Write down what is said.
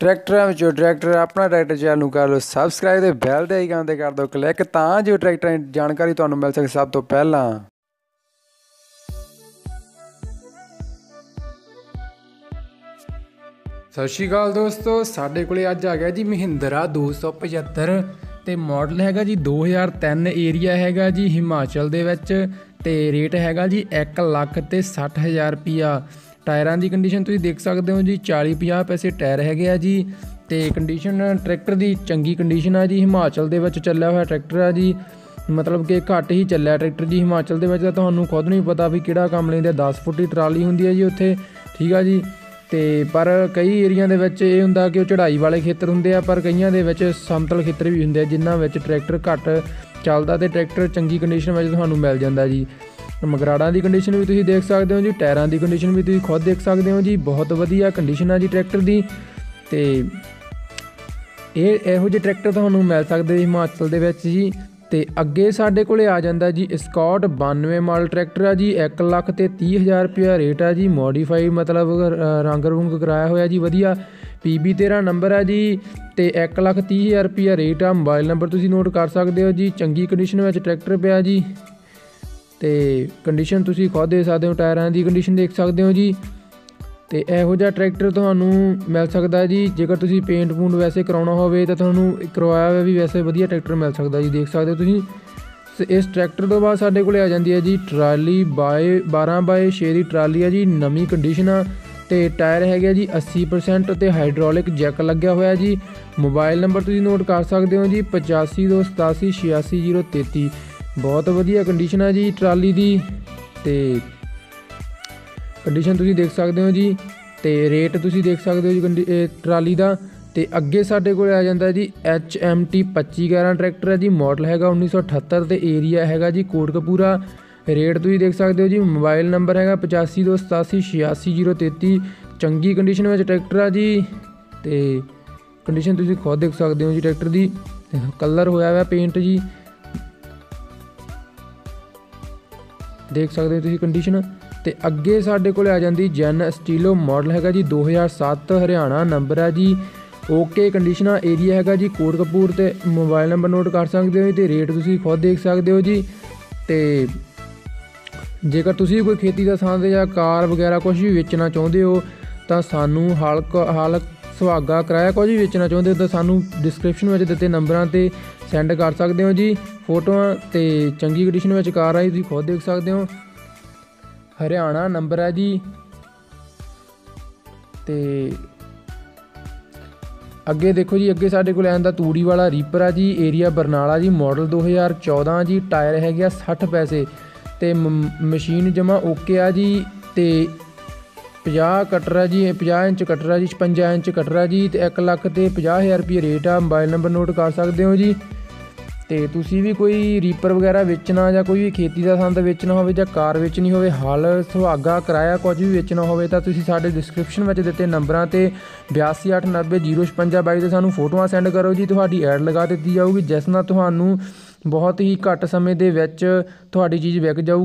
ਟਰੈਕਟਰਾਂ ਵਿੱਚੋਂ ਟਰੈਕਟਰ ਆਪਣਾ ਟਰੈਕਟਰ ਚੈਨਲ ਨੂੰ ਕਰ ਲਓ ਸਬਸਕ੍ਰਾਈਬ ਤੇ ਬੈਲ ਦੇ ਆਈਕਨ ਤੇ ਕਰ ਦਿਓ ਕਲਿੱਕ ਤਾਂ ਜੋ ਟਰੈਕਟਰਾਂ ਦੀ ਜਾਣਕਾਰੀ ਤੁਹਾਨੂੰ ਮਿਲ ਸਕੇ ਸਭ ਤੋਂ ਪਹਿਲਾਂ। ਸਤਿ ਸ਼੍ਰੀ ਅਕਾਲ ਦੋਸਤੋ, ਸਾਡੇ ਕੋਲੇ ਅੱਜ ਆ ਗਿਆ ਜੀ ਮਹਿੰਦਰਾ 275 ਤੇ ਮਾਡਲ ਹੈਗਾ ਜੀ 2003 ਏਰੀਆ ਹੈਗਾ ਜੀ ਹਿਮਾਚਲ ਦੇ ਵਿੱਚ ਤੇ ਰੇਟ ਹੈਗਾ ਜੀ 1 ਲੱਖ ਤੇ 60000 ਰੁਪਿਆ ਟਾਇਰਾਂ ਦੀ ਕੰਡੀਸ਼ਨ ਤੁਸੀਂ ਦੇਖ ਸਕਦੇ ਹੋ ਜੀ 40 50 ਪੈਸੇ ਟਾਇਰ ਹੈਗੇ ਆ ਜੀ ਤੇ ਕੰਡੀਸ਼ਨ ਟਰੈਕਟਰ ਦੀ ਚੰਗੀ ਕੰਡੀਸ਼ਨ ਆ ਜੀ, ਹਿਮਾਚਲ ਦੇ ਵਿੱਚ ਚੱਲਿਆ ਹੋਇਆ ਟਰੈਕਟਰ ਆ ਜੀ। ਮਤਲਬ ਕਿ ਘੱਟ ਹੀ ਚੱਲਿਆ ਟਰੈਕਟਰ ਜੀ, ਹਿਮਾਚਲ ਦੇ ਵਿੱਚ ਤਾਂ ਤੁਹਾਨੂੰ ਖੁਦ ਨਹੀਂ ਪਤਾ ਵੀ ਕਿਹੜਾ ਕੰਮ ਲੈਂਦੇ 10 ਫੁੱਟ ਦੀ ਟਰਾਲੀ ਹੁੰਦੀ ਹੈ ਜੀ ਉੱਥੇ, ਠੀਕ ਆ ਜੀ। ਤੇ ਪਰ ਕਈ ਏਰੀਆ ਦੇ ਵਿੱਚ ਇਹ ਹੁੰਦਾ ਕਿ ਉਹ ਚੜ੍ਹਾਈ ਵਾਲੇ ਖੇਤਰ ਹੁੰਦੇ ਆ, ਪਰ ਕਈਆਂ ਦੇ ਵਿੱਚ ਸਮਤਲ ਖੇਤਰ ਵੀ ਹੁੰਦੇ ਆ, ਜਿਨ੍ਹਾਂ ਵਿੱਚ ਟਰੈਕਟਰ ਘੱਟ ਚੱਲਦਾ ਤੇ ਟਰੈਕਟਰ ਚੰਗੀ ਕੰਡੀਸ਼ਨ ਵਿੱਚ ਤੁਹਾਨੂੰ ਮਿਲ ਜਾਂਦਾ ਜੀ। ਮਗਰਾੜਾਂ ਦੀ ਕੰਡੀਸ਼ਨ ਵੀ ਤੁਸੀਂ ਦੇਖ ਸਕਦੇ ਹੋ ਜੀ, ਟਾਇਰਾਂ ਦੀ ਕੰਡੀਸ਼ਨ ਵੀ ਤੁਸੀਂ ਖੁਦ ਦੇਖ ਸਕਦੇ ਹੋ ਜੀ, ਬਹੁਤ ਵਧੀਆ ਕੰਡੀਸ਼ਨ ਆ ਜੀ ਟਰੈਕਟਰ ਦੀ। ਤੇ ਇਹ ਇਹੋ ਜਿਹੇ ਟਰੈਕਟਰ ਤੁਹਾਨੂੰ ਮਿਲ ਸਕਦੇ ਜੀ ਹਿਮਾਚਲ ਦੇ ਵਿੱਚ ਜੀ। ਤੇ ਅੱਗੇ ਸਾਡੇ ਕੋਲੇ ਆ ਜਾਂਦਾ ਜੀ ਸਕਾਟ 92 ਮਾਡਲ ਟਰੈਕਟਰ ਆ ਜੀ 1 ਲੱਖ ਤੇ 30000 ਰੁਪਿਆ ਰੇਟ ਆ ਜੀ ਮੋਡੀਫਾਈ ਮਤਲਬ ਰੰਗ ਰੁੰਗ ਕਰਾਇਆ ਹੋਇਆ ਜੀ, ਵਧੀਆ। PB 13 ਨੰਬਰ ਆ ਜੀ, ਤੇ 1 ਲੱਖ 30000 ਰੁਪਿਆ ਰੇਟ ਆ। ਮੋਬਾਈਲ ਨੰਬਰ ਤੁਸੀਂ ਨੋਟ ਕਰ ਸਕਦੇ ਹੋ ਜੀ, ਚੰਗੀ ਕੰਡੀਸ਼ਨ ਵਿੱਚ ਟਰੈਕਟਰ ਪਿਆ ਜੀ। ਤੇ ਕੰਡੀਸ਼ਨ ਤੁਸੀਂ ਖੁਦ ਦੇ ਸਕਦੇ ਹੋ, ਟਾਇਰਾਂ ਦੀ ਕੰਡੀਸ਼ਨ ਦੇਖ ਸਕਦੇ ਹੋ ਜੀ। ਤੇ ਇਹੋ ਜਿਹਾ ਟਰੈਕਟਰ ਤੁਹਾਨੂੰ ਮਿਲ ਸਕਦਾ ਜੀ। ਜੇਕਰ ਤੁਸੀਂ ਪੇਂਟ ਪੂੰਟ ਵੈਸੇ ਕਰਾਉਣਾ ਹੋਵੇ, ਤਾਂ ਤੁਹਾਨੂੰ ਕਰਵਾਇਆ ਹੋਇਆ ਵੀ ਵੈਸੇ ਵਧੀਆ ਟਰੈਕਟਰ ਮਿਲ ਸਕਦਾ ਜੀ, ਦੇਖ ਸਕਦੇ ਹੋ ਤੁਸੀਂ। ਤੇ ਇਸ ਟਰੈਕਟਰ ਤੋਂ ਬਾਅਦ ਸਾਡੇ ਕੋਲੇ ਆ ਜਾਂਦੀ ਹੈ ਜੀ ਟਰਾਲੀ ਬਾਏ 12 ਬਾਏ 6 ਦੀ ਟਰਾਲੀ ਹੈ ਜੀ, ਨਵੀਂ ਕੰਡੀਸ਼ਨ ਆ। ਤੇ ਟਾਇਰ ਹੈਗੇ ਜੀ 80% ਤੇ ਹਾਈਡ੍ਰੋਲਿਕ ਜੈਕ ਲੱਗਿਆ ਹੋਇਆ ਜੀ। ਮੋਬਾਈਲ ਨੰਬਰ ਤੁਸੀਂ ਨੋਟ ਕਰ ਸਕਦੇ ਹੋ ਜੀ 8528886033 ਬਹੁਤ ਵਧੀਆ ਕੰਡੀਸ਼ਨ ਹੈ ਜੀ ਟਰਾਲੀ ਦੀ ਤੇ ਕੰਡੀਸ਼ਨ ਤੁਸੀਂ ਦੇਖ ਸਕਦੇ ਹੋ ਜੀ ਤੇ ਰੇਟ ਤੁਸੀਂ ਦੇਖ ਸਕਦੇ ਹੋ ਜੀ ਕੰਡੀ- ਟਰਾਲੀ ਦਾ ਤੇ ਅੱਗੇ ਸਾਡੇ ਕੋਲ ਆ ਜਾਂਦਾ ਜੀ HMT 2511 ਟਰੈਕਟਰ ਹੈ ਜੀ ਮਾਡਲ ਹੈਗਾ 1978 ਤੇ ਏਰੀਆ ਹੈਗਾ ਜੀ ਕੋਟਕਪੂਰਾ। ਰੇਟ ਤੁਸੀਂ ਦੇਖ ਸਕਦੇ ਹੋ ਜੀ ਮੋਬਾਈਲ ਨੰਬਰ ਹੈਗਾ 8528886033 ਚੰਗੀ ਕੰਡੀਸ਼ਨ ਵਿੱਚ ਟਰੈਕਟਰ ਆ ਜੀ ਤੇ ਕੰਡੀਸ਼ਨ ਤੁਸੀਂ ਖੁਦ ਦੇਖ ਸਕਦੇ ਹੋ ਜੀ ਟਰੈਕਟਰ ਦੀ। ਕਲਰ ਹੋਇਆ ਹੋਇਆ ਪੇਂਟ ਜੀ। ਦੇਖ ਸਕਦੇ ਹੋ ਤੁਸੀਂ ਕੰਡੀਸ਼ਨ ਤੇ ਅੱਗੇ ਸਾਡੇ ਕੋਲ ਆ ਜਾਂਦੀ ਜੈਨ ਸਟੀਲੋ ਮਾਡਲ ਹੈਗਾ ਜੀ 2007 ਹਰਿਆਣਾ ਨੰਬਰ ਹੈ ਜੀ। ਓਕੇ ਕੰਡੀਸ਼ਨ ਆ ਏਰੀਆ ਹੈਗਾ ਜੀ ਕੋਟਕਪੂਰ ਤੇ ਮੋਬਾਈਲ ਨੰਬਰ ਨੋਟ ਕਰ ਸਕਦੇ ਹੋ ਜੀ ਤੇ ਰੇਟ ਤੁਸੀਂ ਖੁਦ ਦੇਖ ਸਕਦੇ ਹੋ ਜੀ। ਤੇ ਜੇਕਰ ਤੁਸੀਂ ਕੋਈ ਖੇਤੀ ਦਾ ਸੰਦ ਜਾਂ ਕਾਰ ਵਗੈਰਾ ਕੁਝ ਵੀ ਵੇਚਣਾ ਚਾਹੁੰਦੇ ਹੋ ਤਾਂ ਸਾਨੂੰ ਹਲਕ ਹਲਕ ਸੁਹਾਗਾ ਕਿਰਾਇਆ ਕੁਝ ਵੀ ਵੇਚਣਾ ਚਾਹੁੰਦੇ ਹੋ ਤਾਂ ਸਾਨੂੰ ਡਿਸਕ੍ਰਿਪਸ਼ਨ ਵਿੱਚ ਦਿੱਤੇ ਨੰਬਰਾਂ ਤੇ ਸੈਂਡ ਕਰ ਸਕਦੇ ਹੋ ਜੀ। ਫੋਟੋਆਂ ਤੇ ਚੰਗੀ ਕੰਡੀਸ਼ਨ ਵਿੱਚ ਕਾਰ ਆਈ ਤੁਸੀਂ ਖੁਦ ਦੇਖ ਸਕਦੇ ਹੋ। ਹਰਿਆਣਾ ਨੰਬਰ ਹੈ ਜੀ। ਤੇ ਅੱਗੇ ਦੇਖੋ ਜੀ, ਅੱਗੇ ਸਾਡੇ ਕੋਲ ਆਂਦਾ ਤੂੜੀ ਵਾਲਾ ਰੀਪਰ ਆ ਜੀ ਏਰੀਆ ਬਰਨਾਲਾ ਜੀ ਮਾਡਲ 2014 ਜੀ ਟਾਇਰ ਹੈਗੇ ਆ 60 ਪੈਸੇ ਤੇ ਮ- ਮਸ਼ੀਨ ਜਮਾ ਓਕੇ ਆ ਜੀ ਤੇ 50 ਕਟਰਾ ਜੀ 50 ਇੰਚ ਕਟਰਾ ਜੀ 56 ਇੰਚ ਕਟਰਾ ਜੀ ਤੇ 1 ਲੱਖ ਤੇ 50000 ਰੁਪਏ ਰੇਟ ਆ ਮੋਬਾਈਲ ਨੰਬਰ ਨੋਟ ਕਰ ਸਕਦੇ ਹੋ ਜੀ। ਤੇ ਤੁਸੀਂ ਵੀ ਕੋਈ ਰੀਪਰ ਵਗੈਰਾ ਵੇਚਣਾ ਜਾਂ ਕੋਈ ਵੀ ਖੇਤੀ ਦਾ ਸੰਦ ਵੇਚਣਾ ਹੋਵੇ ਜਾਂ ਕਾਰ ਵੇਚਣੀ ਹੋਵੇ, ਹਲ ਸੁਹਾਗਾ ਕਿਰਾਇਆ ਕੁਝ ਵੀ ਵੇਚਣਾ ਹੋਵੇ ਤਾਂ ਤੁਸੀਂ ਸਾਡੇ ਡਿਸਕ੍ਰਿਪਸ਼ਨ ਵਿੱਚ ਦਿੱਤੇ ਨੰਬਰਾਂ ਤੇ 8289005622 ਤੇ ਸਾਨੂੰ ਫੋਟੋਆਂ ਸੈਂਡ ਕਰੋ ਜੀ, ਤੁਹਾਡੀ ਐਡ ਲਗਾ ਦਿੱਤੀ ਜਾਊਗੀ, ਜਿਸ ਨਾਲ ਤੁਹਾਨੂੰ ਬਹੁਤ ਹੀ ਘੱਟ ਸਮੇਂ ਦੇ ਵਿੱਚ ਤੁਹਾਡੀ ਚੀਜ਼ ਵਿਕ ਜਾਊਗੀ